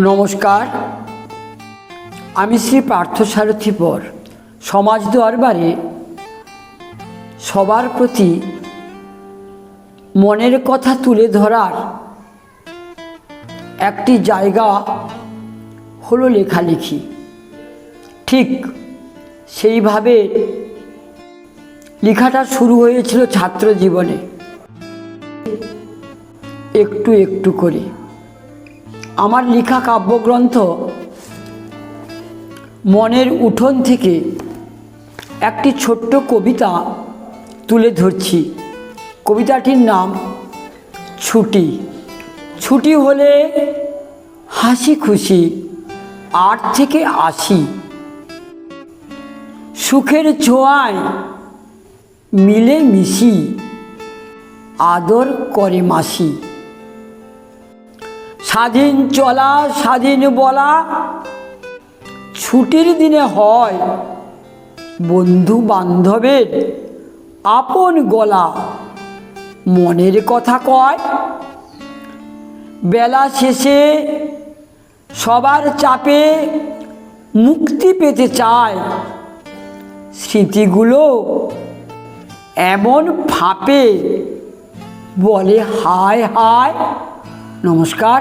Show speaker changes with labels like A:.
A: নমস্কার। আমি শ্রী পার্থসারথী পর। সমাজ দরবারে সবার প্রতি মনের কথা তুলে ধরার একটি জায়গা হলো লেখালেখি। ঠিক সেইভাবে লেখাটা শুরু হয়েছিল ছাত্র জীবনে একটু একটু করে। আমার লেখা কাব্যগ্রন্থ মনের উঠোন থেকে একটি ছোট্ট কবিতা তুলে ধরছি। কবিতাটির নাম ছুটি। ছুটি হলে হাসি খুশি, আট থেকে আশি। সুখের ছোঁয়ায় মিলে মিশি আদর করে মাসি। স্বাধীন চলা, স্বাধীন বলা ছুটির দিনে হয়। বন্ধু বান্ধবের আপন গলা মনের কথা কয়। বেলা শেষে সবার চাপে মুক্তি পেতে চায়। স্মৃতিগুলো এমন ফাঁপে বলে হায় হায়। নমস্কার।